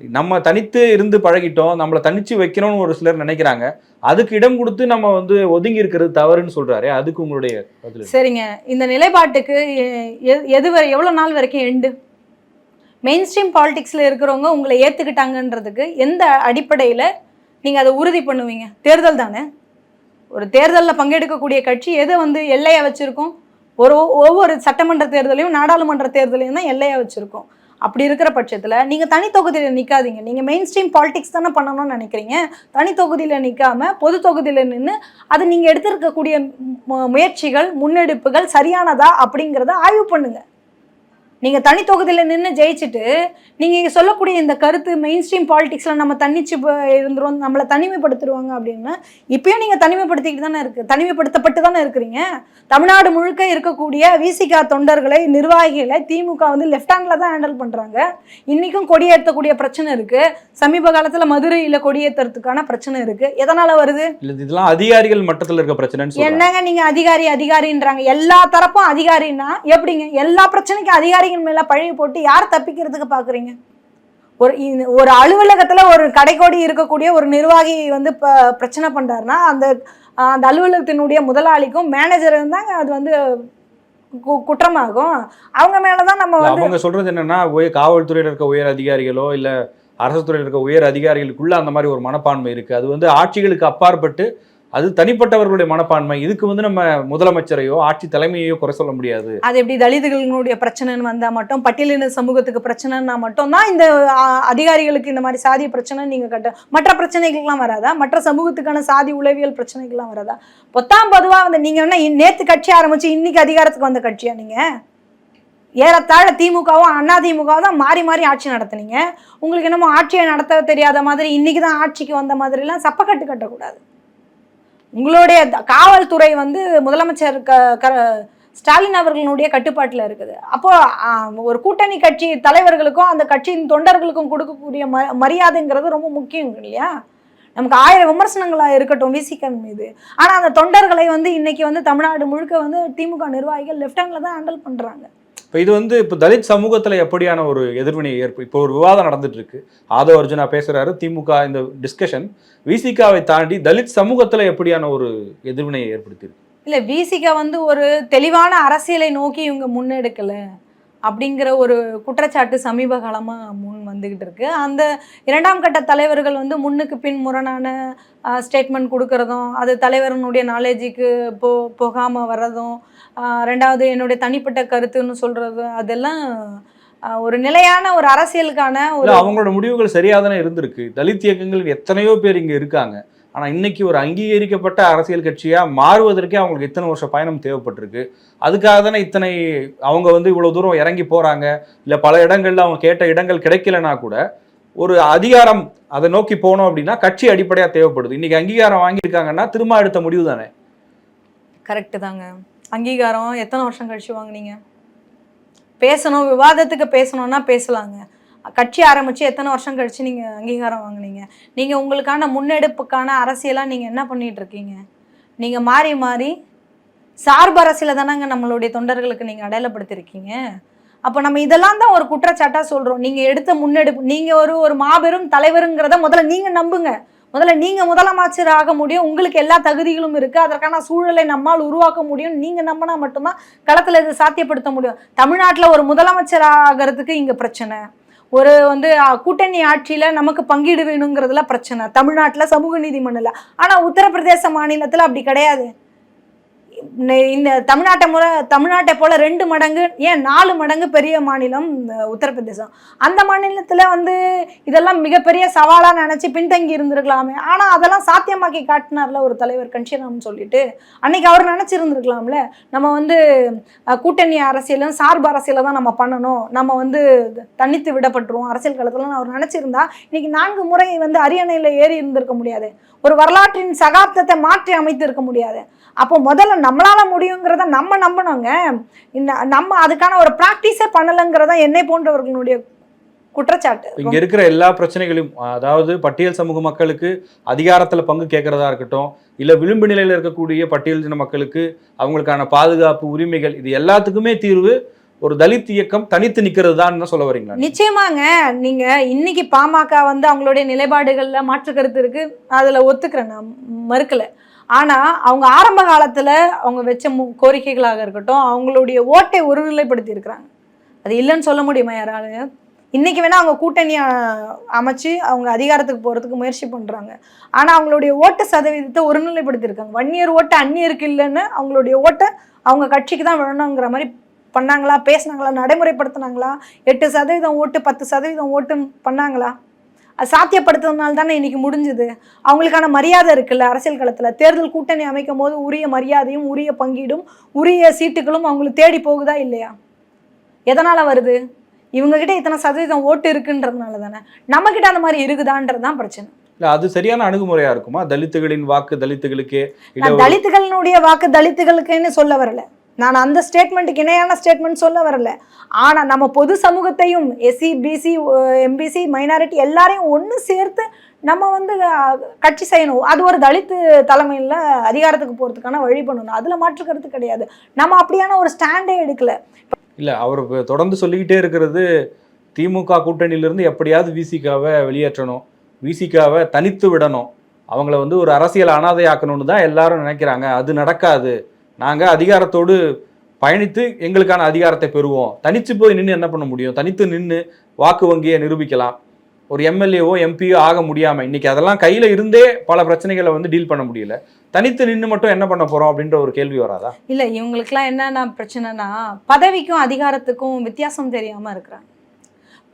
நம்ம தனித்து இருந்து பழகிட்டோம் நம்மளை தனிச்சு வைக்கணும்னு ஒரு சிலர் நினைக்கிறாங்க. அதுக்கு இடம் கொடுத்து நம்ம வந்து ஒதுங்கி இருக்கிறது தவறுன்னு சொல்றாரு அதுக்கு உங்களுடைய பதில் சரிங்க. இந்த நிலைப்பாட்டுக்கு எ- எது வரை எவ்வளோ நாள் வரைக்கும் எண்டு? மெயின் ஸ்ட்ரீம் பாலிடிக்ஸில் இருக்கிறவங்க உங்களை ஏற்றுக்கிட்டாங்கன்றதுக்கு எந்த அடிப்படையில் நீங்கள் அதை உறுதி பண்ணுவீங்க? தேர்தல் தானே? ஒரு தேர்தலில் பங்கெடுக்கக்கூடிய கட்சி எதை வந்து எல்லையை வச்சுருக்கோம்? ஒரு ஒவ்வொரு சட்டமன்ற தேர்தலையும் நாடாளுமன்ற தேர்தலையும் தான் எல்லையாக வச்சுருக்கோம். அப்படி இருக்கிற பட்சத்தில் நீங்கள் தனி தொகுதியில் நிற்காதீங்க நீங்கள் மெயின் ஸ்ட்ரீம் பாலிடிக்ஸ் தானே பண்ணணும்னு நினைக்கிறீங்க. தனி தொகுதியில் நிற்காம பொது தொகுதியில் நின்று அது நீங்கள் எடுத்திருக்கக்கூடிய மு- முயற்சிகள் முன்னெடுப்புகள் சரியானதா அப்படிங்கிறத ஆய்வு பண்ணுங்கள் நீங்கள் தனி தொகுதியில் நின்று ஜெயிச்சுட்டு நீங்கள் சொல்லக்கூடிய இந்த கருத்து மெயின் ஸ்ட்ரீம் பாலிடிக்ஸில் நம்ம தன்னிச்சு இருந்துரும் நம்மளை தனிமைப்படுத்திடுவாங்க அப்படின்னா இப்பயும் நீங்கள் தனிமைப்படுத்திக்கிட்டு தானே இருக்கு தனிமைப்படுத்தப்பட்டு தானே இருக்கிறீங்க. தமிழ்நாடு முழுக்க இருக்கக்கூடிய விசிகா தொண்டர்களை நிர்வாகிகளை திமுக வந்து லெஃப்ட் ஹேண்டில் தான் ஹேண்டில் பண்ணுறாங்க இன்றைக்கும் கொடியேற்றக்கூடிய பிரச்சனை இருக்குது சமீப காலத்தில் மதுரையில் கொடியேற்றுறதுக்கான பிரச்சனை இருக்குது எதனால் வருது? இதெல்லாம் அதிகாரிகள் மட்டத்துல இருக்க சொல்றாங்க என்னங்க நீங்க அதிகாரி அதிகாரின்றாங்க. எல்லா தரப்பும் அதிகாரின்னா எப்படிங்க? எல்லா பிரச்சனைக்கும் அதிகாரிகள் மேலே பழி போட்டு யார் தப்பிக்கிறதுக்கு பார்க்குறீங்க ஒரு ஒரு அலுவலகத்தில் ஒரு கடைக்கோடி இருக்கக்கூடிய ஒரு நிர்வாகி வந்து இப்போ பிரச்சனை பண்ணுறாருன்னா அந்த அந்த அலுவலகத்தினுடைய முதலாளிக்கும் மேனேஜரும் தாங்க அது வந்து குற்றமாகும். அவங்க மேலே தான் நம்ம வந்து அவங்க சொல்கிறது என்னென்னா உயர் காவல்துறையில இருக்க உயர் அதிகாரிகளோ இல்லை அரசு துறையில் இருக்க உயர் அதிகாரிகளுக்குள்ள அந்த மாதிரி ஒரு மனப்பான்மை இருக்குது அது வந்து ஆட்சிகளுக்கு அப்பாற்பட்டு அது தனிப்பட்டவர்களுடைய மனப்பான்மை. இதுக்கு வந்து நம்ம முதலமைச்சரையோ ஆட்சி தலைமையோ குறை சொல்ல முடியாது. அது எப்படி தலிதுகளினுடைய பிரச்சனைன்னு வந்தா மட்டும் பட்டியலின சமூகத்துக்கு பிரச்சனைன்னா மட்டும் தான் இந்த அதிகாரிகளுக்கு இந்த மாதிரி சாதி பிரச்சனை நீங்க கட்ட மற்ற பிரச்சனைகள்லாம் வராதா? மற்ற சமூகத்துக்கான சாதி உளவியல் பிரச்சனைகள்லாம் வராதா? பொத்தாம் பொதுவா வந்து நீங்க என்ன இ- நேத்து கட்சி ஆரம்பிச்சு இன்னைக்கு அதிகாரத்துக்கு வந்த கட்சியா நீங்க? ஏறத்தாழ திமுகவும் அண்ணா திமுகவும் தான் மாறி மாறி ஆட்சி நடத்துனீங்க. உங்களுக்கு என்னமோ ஆட்சியை நடத்த தெரியாத மாதிரி இன்னைக்கு தான் ஆட்சிக்கு வந்த மாதிரிலாம் சப்பக்கட்டு கட்டக்கூடாது. உங்களுடைய காவல்துறை வந்து முதலமைச்சர் க க ஸ்டாலின் அவர்களுடைய கட்டுப்பாட்டில் இருக்குது. அப்போ ஒரு கூட்டணி கட்சி தலைவர்களுக்கும் அந்த கட்சியின் தொண்டர்களுக்கும் கொடுக்கக்கூடிய ம மரியாதைங்கிறது ரொம்ப முக்கியம் இல்லையா? நமக்கு ஆயிரம் விமர்சனங்களாக இருக்கட்டும் விசிகன் மீது. ஆனால் அந்த தொண்டர்களை வந்து இன்னைக்கு வந்து தமிழ்நாடு முழுக்க வந்து திமுக நிர்வாகிகள் லெஃப்ட் ஹேண்டில் தான் ஹேண்டில் பண்ணுறாங்க இப்போ இது வந்து இப்போ தலித் சமூகத்தில் எப்படியான ஒரு எதிர்வினை ஏற்பு இப்போ ஒரு விவாதம் நடந்துட்டு இருக்கு ஆதவ அர்ஜுனா பேசுறாரு திமுக இந்த டிஸ்கஷன் விசிகாவை தாண்டி தலித் சமூகத்தில் எப்படியான ஒரு எதிர்வினையை ஏற்படுத்தியிருக்கு? இல்லை விசிகா வந்து ஒரு தெளிவான அரசியலை நோக்கி இவங்க முன்னெடுக்கலை. அப்படிங்கிற ஒரு குற்றச்சாட்டு சமீப காலமா முன் வந்துகிட்டு இருக்கு. அந்த இரண்டாம் கட்ட தலைவர்கள் வந்து முன்னுக்கு பின் முரணான ஸ்டேட்மெண்ட் கொடுக்கறதும் அது தலைவரனுடைய நாலேஜுக்கு போ போகாம வர்றதும் ரெண்டாவது என்னுடைய தனிப்பட்ட கருத்துன்னு சொல்றது அதெல்லாம் ஒரு நிலையான ஒரு அரசியலுக்கான ஒரு அவங்களோட முடிவுகள் சரியா தானே இருந்திருக்கு. தலித் இயக்கங்கள் எத்தனையோ பேர் இங்க இருக்காங்க. ஆனால் இன்னைக்கு ஒரு அங்கீகரிக்கப்பட்ட அரசியல் கட்சியாக மாறுவதற்கே அவங்களுக்கு இத்தனை வருஷம் பயணம் தேவைப்பட்டிருக்கு. அதுக்காக தானே இத்தனை அவங்க வந்து இவ்வளோ தூரம் இறங்கி போகிறாங்க இல்லை பல இடங்களில் அவங்க கேட்ட இடங்கள் கிடைக்கலனா கூட ஒரு அதிகாரம் அதை நோக்கி போனோம் அப்படின்னா கட்சி அடிப்படையாக தேவைப்படுது. இன்னைக்கு அங்கீகாரம் வாங்கியிருக்காங்கன்னா திரும்ப எடுத்த முடிவு தானே. கரெக்டு தாங்க. அங்கீகாரம் எத்தனை வருஷம் கழிச்சு வாங்குனீங்க? பேசணும் விவாதத்துக்கு பேசணும்னா பேசலாங்க. கட்சி ஆரம்பித்து எத்தனை வருஷம் கழிச்சு நீங்கள் அங்கீகாரம் வாங்குனீங்க? நீங்கள் உங்களுக்கான முன்னெடுப்புக்கான அரசியலாக நீங்கள் என்ன பண்ணிகிட்டு இருக்கீங்க? நீங்கள் மாறி மாறி சார்பு அரசியலை தானேங்க நம்மளுடைய தொண்டர்களுக்கு நீங்கள் அடையாளப்படுத்திருக்கீங்க அப்போ நம்ம இதெல்லாம் தான் ஒரு குற்றச்சாட்டாக சொல்கிறோம் நீங்கள் எடுத்த முன்னெடுப்பு நீங்கள் ஒரு ஒரு மாபெரும் தலைவருங்கிறத முதல்ல நீங்கள் நம்புங்க. முதல்ல நீங்கள் முதலமைச்சர் ஆக முடியும். உங்களுக்கு எல்லா தகுதிகளும் இருக்குது அதற்கான சூழலை நம்மால் உருவாக்க முடியும். நீங்கள் நம்பினா மட்டும்தான் களத்தில் இது சாத்தியப்படுத்த முடியும். தமிழ்நாட்டில் ஒரு முதலமைச்சர் ஆகிறதுக்கு இங்கே பிரச்சனை. ஒரு வந்து கூட்டணி ஆட்சியில் நமக்கு பங்கீடு வேணுங்கிறதுல பிரச்சனை. தமிழ்நாட்டில் சமூக நீதி மண்ணில். ஆனால் உத்தரப்பிரதேச மாநிலத்தில் அப்படி கிடையாது. இந்த- தமிழ்நாட்டை முறை தமிழ்நாட்டை போல் ரெண்டு மடங்கு ஏன் நாலு மடங்கு பெரிய மாநிலம் உத்தரப்பிரதேசம். அந்த மாநிலத்தில் வந்து இதெல்லாம் மிகப்பெரிய சவாலாக நினச்சி பின்தங்கி இருந்திருக்கலாமே. ஆனால் அதெல்லாம் சாத்தியமாக்கி காட்டினார்ல ஒரு தலைவர் கன்ஷிராம்னு சொல்லிட்டு. அன்னைக்கு அவர் நினச்சிருந்துருக்கலாம்ல. நம்ம வந்து கூட்டணி அரசியலும் சார்பு அரசியலை தான் நம்ம பண்ணணும். நம்ம வந்து தனித்து விடப்பட்டுருவோம். அரசியல் களத்தில் அவர் நினச்சிருந்தா இன்னைக்கு நான்கு முறை வந்து அரியணையில் ஏறி இருந்திருக்க முடியாது. ஒரு வரலாற்றின் சகாப்தத்தை மாற்றி அமைத்து இருக்க முடியாது. அப்போ முதல்ல நம்மளால முடியுங்கிறத நம்ம நம்பணுங்க. நம்ம அதுக்கான ஒரு ப்ராக்டிஸே பண்ணலைங்கிறத என்னை போன்றவர்களுடைய குற்றச்சாட்டு. இங்க இருக்கிற எல்லா பிரச்சனைகளையும் அதாவது பட்டியல் சமூக மக்களுக்கு அதிகாரத்துல பங்கு கேட்கறதா இருக்கட்டும் இல்ல விளிம்பு நிலையில இருக்கக்கூடிய பட்டியல் ஜன மக்களுக்கு அவங்களுக்கான பாதுகாப்பு உரிமைகள் இது எல்லாத்துக்குமே தீர்வு ஒரு தலித் இயக்கம் தனித்து நிக்கிறது தான் சொல்ல வரீங்களா நிச்சயமாங்க. நீங்க இன்னைக்கு பாமக வந்து அவங்களுடைய நிலைப்பாடுகள்ல மாற்று கருத்து இருக்கு. அதுல ஒத்துக்கிறேன். நான் மறுக்கல. ஆனா அவங்க ஆரம்ப காலத்துல அவங்க வச்ச மு கோரிக்கைகளாக இருக்கட்டும் அவங்களுடைய ஓட்டை ஒருநிலைப்படுத்தி இருக்கிறாங்க. அது இல்லைன்னு சொல்ல முடியுமா யாராலும் இன்னைக்கு வேணா அவங்க கூட்டணியை அமைச்சு அவங்க அதிகாரத்துக்கு போறதுக்கு முயற்சி பண்றாங்க. ஆனா அவங்களுடைய ஓட்டு சதவீதத்தை ஒருநிலைப்படுத்தி இருக்காங்க. வன்னியர் ஓட்டு அந்நியருக்கு இல்லைன்னு அவங்களுடைய ஓட்டை அவங்க கட்சிக்கு தான் வேணுங்கிற மாதிரி பண்ணாங்களா? பேசுனாங்களா? நடைமுறைப்படுத்தினாங்களா? எட்டு சதவீதம் ஓட்டு பத்து சதவீதம் ஓட்டு பண்ணாங்களா? அது சாத்தியப்படுத்துறதுனால தானே இன்னைக்கு முடிஞ்சுது. அவங்களுக்கான மரியாதை இருக்குல்ல அரசியல் களத்தில்? தேர்தல் கூட்டணி அமைக்கும் போது உரிய மரியாதையும் உரிய பங்கீடும் உரிய சீட்டுகளும் அவங்களுக்கு தேடி போகுதா இல்லையா? எதனால வருது? இவங்க கிட்ட இத்தனை சதவீதம் ஓட்டு இருக்குன்றதுனால தானே நம்ம கிட்ட அந்த மாதிரி இருக்குதான்றது தான் பிரச்சனை. இல்ல அது சரியான அணுகுமுறையா இருக்குமா? தலித்துகளின் வாக்கு தலித்துகளுக்கே? தலித்துகளினுடைய வாக்கு தலித்துகளுக்குன்னு சொல்ல வரல. நான் அந்த ஸ்டேட்மெண்ட்டுக்கு இணையான ஸ்டேட்மெண்ட் சொல்ல வரல. ஆனால் நம்ம பொது சமூகத்தையும் எஸ்சி பிசி எம்பிசி மைனாரிட்டி எல்லாரையும் ஒன்று சேர்த்து நம்ம வந்து கட்சி செய்யணும். அது ஒரு தலித்து தலைமையில் அதிகாரத்துக்கு போகிறதுக்கான வழி பண்ணணும். அதில் மாற்று கருத்து கிடையாது. நம்ம அப்படியான ஒரு ஸ்டாண்டே எடுக்கல. இல்லை அவர் தொடர்ந்து சொல்லிக்கிட்டே இருக்கிறது திமுக கூட்டணியிலிருந்து எப்படியாவது விசிகாவை வெளியேற்றணும். விசிகாவை தனித்து விடணும். அவங்கள வந்து ஒரு அரசியல் அனாதை ஆக்கணும்னு தான் எல்லாரும் நினைக்கிறாங்க. அது நடக்காது. நாங்கள் அதிகாரத்தோடு பயணித்து எங்களுக்கான அதிகாரத்தை பெறுவோம். தனித்து போய் நின்று என்ன பண்ண முடியும்? தனித்து நின்று வாக்கு வங்கியை நிரூபிக்கலாம். ஒரு எம்எல்ஏவோ எம்பியோ ஆக முடியாமல் இன்றைக்கி அதெல்லாம் கையில் இருந்தே பல பிரச்சனைகளை வந்து டீல் பண்ண முடியல. தனித்து நின்று மட்டும் என்ன பண்ண போகிறோம் அப்படின்ற ஒரு கேள்வி வராதா? இல்லை இவங்களுக்குலாம் என்னென்ன பிரச்சனைனா பதவிக்கும் அதிகாரத்துக்கும் வித்தியாசம் தெரியாமல் இருக்கிறாங்க.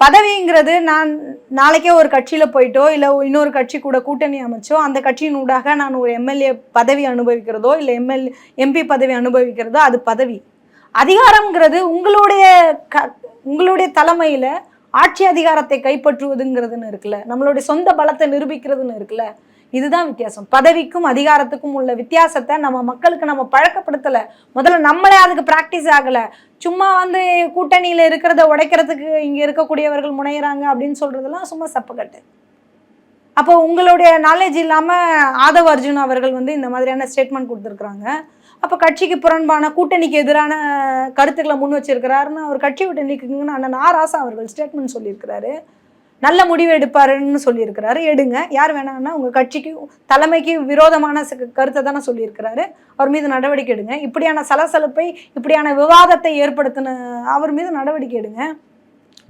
பதவிங்கிறது நான் நாளைக்கே ஒரு கட்சியில் போயிட்டோ இல்லை இன்னொரு கட்சி கூட கூட்டணி அமைச்சோ அந்த கட்சியின் ஊடாக நான் ஒரு எம்எல்ஏ பதவி அனுபவிக்கிறதோ இல்லை எம்எல்ஏ எம்பி பதவி அனுபவிக்கிறதோ அது பதவி. அதிகாரம்ங்கிறது உங்களுடைய க உங்களுடைய தலைமையில் ஆட்சி அதிகாரத்தை கைப்பற்றுவதுங்கிறதுன்னு இருக்குல்ல. நம்மளுடைய சொந்த பலத்தை நிரூபிக்கிறதுன்னு இருக்குல்ல. இதுதான் வித்தியாசம். பதவிக்கும் அதிகாரத்துக்கும் உள்ள வித்தியாசத்தை நம்ம மக்களுக்கு நம்ம பழக்கப்படுத்தலை. முதல்ல நம்மளே அதுக்கு ப்ராக்டிஸ் ஆகலை. சும்மா வந்து கூட்டணியில் இருக்கிறத உடைக்கிறதுக்கு இங்கே இருக்கக்கூடியவர்கள் முனையிறாங்க அப்படின்னு சொல்கிறதெல்லாம் சும்மா சப்பக்கட்டு. அப்போ உங்களுடைய நாலேஜ் இல்லாமல் ஆதவ அர்ஜுன் அவர்கள் வந்து இந்த மாதிரியான ஸ்டேட்மெண்ட் கொடுத்துருக்குறாங்க. அப்போ கட்சிக்கு புறம்பான கூட்டணிக்கு எதிரான கருத்துக்களை முன் வச்சிருக்கிறாருன்னு அவர் கட்சி விட்டு நீக்குங்கன்னு அண்ணன் ஆராசா அவர்கள் ஸ்டேட்மெண்ட் சொல்லியிருக்கிறாரு. நல்ல முடிவு எடுப்பாருன்னு சொல்லியிருக்கிறாரு. எடுங்க. யார் வேணாங்கன்னா உங்கள் கட்சிக்கு தலைமைக்கு விரோதமான கருத்தை தானே சொல்லியிருக்கிறாரு. அவர் மீது நடவடிக்கை எடுங்க. இப்படியான சலசலப்பை இப்படியான விவாதத்தை ஏற்படுத்தின அவர் மீது நடவடிக்கை எடுங்க.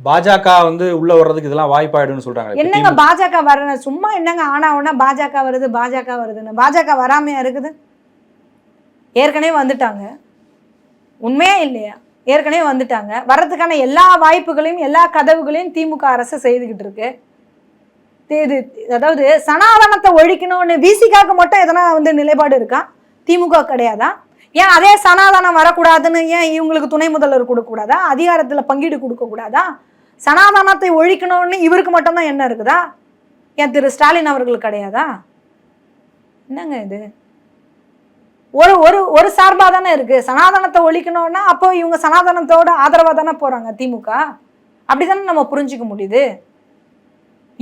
பாஜக வந்து உள்ள வர்றதுக்கு இதெல்லாம் வாய்ப்பாயிடுன்னு சொல்றாங்க. என்னங்க பாஜக வர சும்மா என்னங்க ஆனா பாஜக வருது பாஜக வருதுன்னு. பாஜக வராமையா இருக்குது? ஏற்கனவே வந்துட்டாங்க. உண்மையா இல்லையா? ஏற்கனவே வந்துட்டாங்க. வர்றதுக்கான எல்லா வாய்ப்புகளையும் எல்லா கதவுகளையும் திமுக அரசு செய்துக்கிட்டு இருக்கு. இது- அதாவது சனாதனத்தை ஒழிக்கணும்னு விசிகாக்கு மட்டும் எதனா வந்து நிலைப்பாடு இருக்கா? திமுக கிடையாதா? ஏன் அதே சனாதனம் வரக்கூடாதுன்னு ஏன் இவங்களுக்கு துணை முதல்வர் கொடுக்கக்கூடாதா? அதிகாரத்தில் பங்கீடு கொடுக்கக்கூடாதா? சனாதனத்தை ஒழிக்கணும்னு இவருக்கு மட்டும்தான் என்ன இருக்குதா? ஏன் திரு ஸ்டாலின் அவர்களுக்கு கிடையாதா? என்னங்க இது? ஒரு ஒரு ஒரு சார்பாக தானே இருக்குது சனாதனத்தை ஒழிக்கணும்னா அப்போ இவங்க சனாதனத்தோட ஆதரவாக தானே போகிறாங்க திமுக? அப்படிதானே நம்ம புரிஞ்சிக்க முடியுது.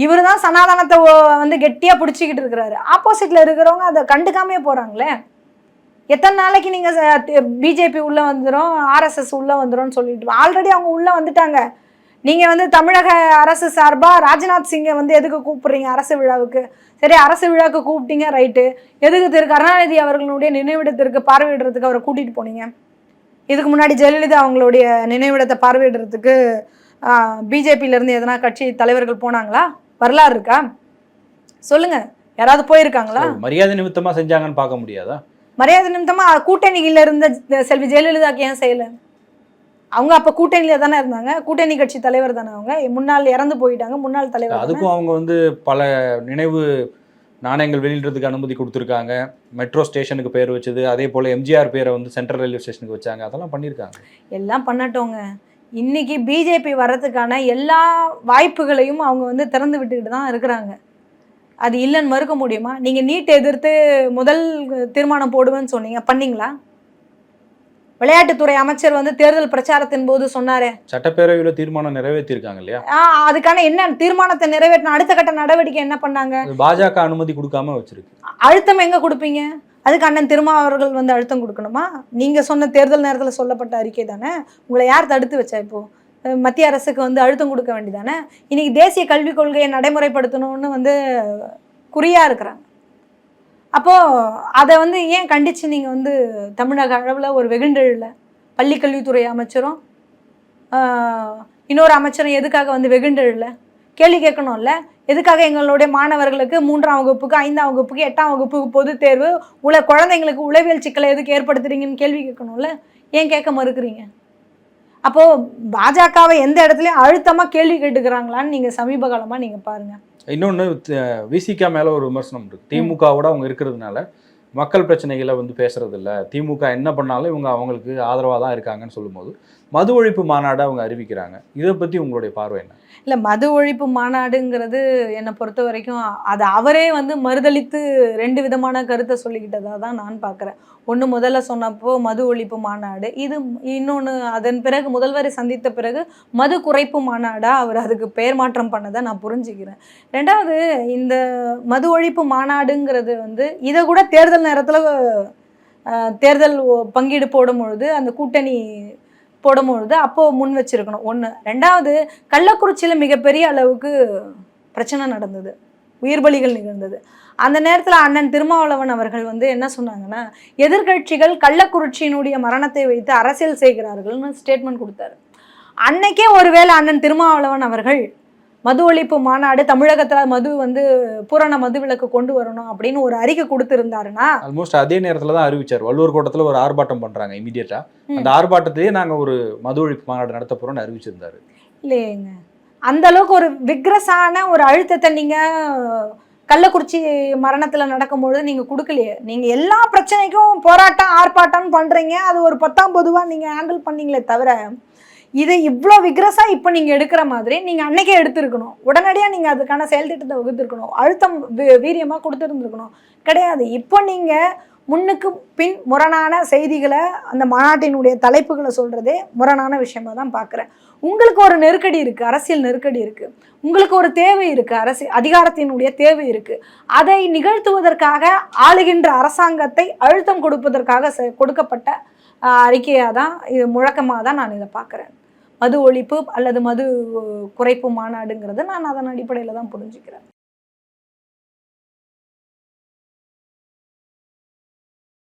இவர் தான் சனாதனத்தை வந்து கெட்டியாக பிடிச்சிக்கிட்டு இருக்கிறாரு. ஆப்போசிட்டில் இருக்கிறவங்க அதை கண்டுக்காமே போகிறாங்களே எத்தனை நாளைக்கு நீங்கள் பிஜேபி உள்ளே வந்துடும் ஆர்எஸ்எஸ் உள்ளே வந்துடும் சொல்லிட்டு ஆல்ரெடி அவங்க உள்ளே வந்துட்டாங்க. நீங்கள் வந்து தமிழக அரசு சார்பாக ராஜ்நாத் சிங்கை வந்து எதுக்கு கூப்பிட்றீங்க அரசு விழாவுக்கு? சரி அரசு விழாவுக்கு கூப்பிட்டீங்க ரைட்டு. எதுக்கு திரு கருணாநிதி அவர்களுடைய நினைவிடத்திற்கு பார்வையிடுறதுக்கு அவரை கூட்டிட்டு போனீங்க? இதுக்கு முன்னாடி ஜெயலலிதா அவங்களுடைய நினைவிடத்தை பார்வையிடுறதுக்கு பிஜேபியில இருந்து எதனா கட்சி தலைவர்கள் போனாங்களா? வரலாறு இருக்கா? சொல்லுங்க. யாராவது போயிருக்காங்களா? மரியாதை நிமித்தமா செஞ்சாங்கன்னு பார்க்க முடியாதா? மரியாதை நிமித்தமா கூட்டணியில இருந்த செல்வி ஜெயலலிதாக்கு ஏன் செய்யல? அவங்க அப்ப கூட்டணியில தானே இருந்தாங்க? கூட்டணி கட்சி தலைவர் தானே அவங்க? முன்னாள் இறந்து போயிட்டாங்க முன்னாள் தலைவர். அதுக்கும் அவங்க வந்து பல நினைவு நாணயங்கள் வெளியிடுறதுக்கு அனுமதி கொடுத்துருக்காங்க. மெட்ரோ ஸ்டேஷனுக்கு பேர் வச்சது அதே போல் எம்ஜிஆர் பேரை வந்து சென்ட்ரல் ரயில்வே ஸ்டேஷனுக்கு வச்சாங்க. அதெல்லாம் பண்ணியிருக்காங்க. எல்லாம் பண்ணட்டோங்க. இன்னைக்கு பிஜேபி வர்றதுக்கான எல்லா வாய்ப்புகளையும் அவங்க வந்து திறந்து விட்டுக்கிட்டு தான் இருக்கிறாங்க. அது இல்லைன்னு மறுக்க முடியுமா? நீங்கள் நீட் எதிர்த்து முதல் தீர்மானம் போடுவேன்னு சொன்னீங்க. பண்ணீங்களா? விளையாட்டுத்துறை அமைச்சர் வந்து தேர்தல் பிரச்சாரத்தின் போது சொன்னாரே. சட்டப்பேரவையில் தீர்மானம் நிறைவேற்றியிருக்காங்க இல்லையா? அதுக்கான என்ன தீர்மானத்தை நிறைவேற்றின அடுத்த கட்ட நடவடிக்கை என்ன பண்ணாங்க? பாஜக அனுமதி கொடுக்காம வச்சிருக்கு. அழுத்தம் எங்க கொடுப்பீங்க? அதுக்கு அண்ணன் திருமாவர்கள் வந்து அழுத்தம் கொடுக்கணுமா? நீங்க சொன்ன தேர்தல் நேரத்துல சொல்லப்பட்ட அறிக்கை தானே? உங்களை யார் தடுத்து வச்சா இப்போ? மத்திய அரசுக்கு வந்து அழுத்தம் கொடுக்க வேண்டியதானே? இன்னைக்கு தேசிய கல்விக் கொள்கையை நடைமுறைப்படுத்தணும்னு வந்து குறியா இருக்கிறாங்க. அப்போது அதை வந்து ஏன் கண்டிச்சு நீங்கள் வந்து தமிழக அளவில் ஒரு வெகுண்டெழில் பள்ளி கல்வித்துறை அமைச்சரும் இன்னொரு அமைச்சரும் எதுக்காக வந்து வெகுண்டெழில்? கேள்வி கேட்கணும்ல. எதுக்காக எங்களுடைய மாணவர்களுக்கு மூன்றாம் வகுப்புக்கு ஐந்தாம் வகுப்புக்கு எட்டாம் வகுப்புக்கு பொது தேர்வு உல குழந்தைங்களுக்கு உளவியல் சிக்கலை எதுக்கு ஏற்படுத்துறீங்கன்னு கேள்வி கேட்கணும்ல. ஏன் கேட்க மறுக்கிறீங்க? அப்போது பாஜகவை எந்த இடத்துலையும் அழுத்தமாக கேள்வி கேட்டுக்கிறாங்களான்னு நீங்கள் சமீப காலமாக நீங்கள் பாருங்கள் இன்னொன்று விசிகா மேலே ஒரு விமர்சனம் இருக்கு. திமுகவோட அவங்க இருக்கிறதுனால மக்கள் பிரச்சனைகளை வந்து பேசுறது இல்லை திமுக என்ன பண்ணாலும் இவங்க அவங்களுக்கு ஆதரவாக தான் இருக்காங்கன்னு சொல்லும்போது மது ஒழிப்பு மாநாடு அவங்க அறிவிக்கிறாங்க. இதை பற்றி உங்களுடைய பார்வை என்ன? இல்லை மது ஒழிப்பு மாநாடுங்கிறது என்னை பொறுத்த வரைக்கும் அது அவரே வந்து மறுதளித்து ரெண்டு விதமான கருத்தை சொல்லிக்கிட்டதாக தான் நான் பார்க்குறேன். ஒன்று முதல்ல சொன்னப்போ மது ஒழிப்பு மாநாடு இது இன்னொன்று அதன் பிறகு முதல்வரை சந்தித்த பிறகு மது குறைப்பு மாநாடாக அவர் அதுக்கு பெயர் மாற்றம் பண்ணதை நான் புரிஞ்சுக்கிறேன். ரெண்டாவது இந்த மது ஒழிப்பு மாநாடுங்கிறது வந்து இதை கூட தேர்தல் நேரத்தில் தேர்தல் பங்கீடு போடும் பொழுது அந்த கூட்டணி போடும்பொழுது அப்போது முன் வச்சிருக்கணும். ஒன்று ரெண்டாவது கள்ளக்குறிச்சியில் மிகப்பெரிய அளவுக்கு பிரச்சனை நடந்தது. உயிர் பலிகள் நிகழ்ந்தது. அந்த நேரத்தில் அண்ணன் திருமாவளவன் அவர்கள் வந்து என்ன சொன்னாங்கன்னா எதிர்க்கட்சிகள் கள்ளக்குறிச்சியினுடைய மரணத்தை வைத்து அரசியல் செய்கிறார்கள்னு ஸ்டேட்மெண்ட் கொடுத்தாரு. அன்னைக்கே ஒருவேளை அண்ணன் திருமாவளவன் அவர்கள் மது ஒழிப்பு மாநாடு தமிழகத்தில் மது வந்து பூரண மது விலக்கு கொண்டு வரணும் அப்படின்னு ஒரு அறிக்கை கொடுத்திருந்தாருன்னா ஆல்மோஸ்ட் அதே நேரத்தில் தான் அறிவிச்சார். வள்ளுவர் கோட்டத்தில் ஒரு ஆர்ப்பாட்டம் பண்ணுறாங்க இமீடியட்டாக ம். அந்த ஆர்ப்பாட்டத்திலேயே நாங்கள் ஒரு மது ஒழிப்பு மாநாடு நடத்த போகிறோம்னு அறிவிச்சிருந்தாரு. இல்லையேங்க. அந்த அளவுக்கு ஒரு விக்ரஸான ஒரு அழுத்தத்தை நீங்க கள்ளக்குறிச்சி மரணத்துல நடக்கும்பொழுது நீங்க கொடுக்கலையே. நீங்க எல்லா பிரச்சனைக்கும் போராட்டம் ஆர்ப்பாட்டம் பண்றீங்க. அது ஒரு பத்தாம் பொதுவா நீங்க ஹேண்டில் பண்ணீங்களே தவிர இது இவ்வளோ விக்ரஸா இப்போ நீங்கள் எடுக்கிற மாதிரி நீங்கள் அன்னைக்கே எடுத்திருக்கணும். உடனடியாக நீங்கள் அதுக்கான செயல் திட்டத்தை வகுத்திருக்கணும். அழுத்தம் வீ- கொடுத்துருந்துருக்கணும். கிடையாது. இப்போ நீங்கள் முன்னுக்கு பின் முரணான செய்திகளை அந்த மாநாட்டினுடைய தலைப்புகளை சொல்கிறதே முரணான விஷயமா தான் பார்க்குறேன் உங்களுக்கு ஒரு நெருக்கடி இருக்குது அரசியல் நெருக்கடி இருக்குது உங்களுக்கு ஒரு தேவை இருக்குது அரசு அதிகாரத்தினுடைய தேவை இருக்குது அதை நிகழ்த்துவதற்காக ஆளுகின்ற அரசாங்கத்தை அழுத்தம் கொடுப்பதற்காக செ- கொடுக்கப்பட்ட அறிக்கையாக தான் இது முழக்கமாக தான் நான் இதை பார்க்குறேன் மது ஒழிப்பு அல்லது மது குறைப்பு மாநாடுங்கிறது நான் அதன் அடிப்படையில் தான் புரிஞ்சுக்கிறேன்.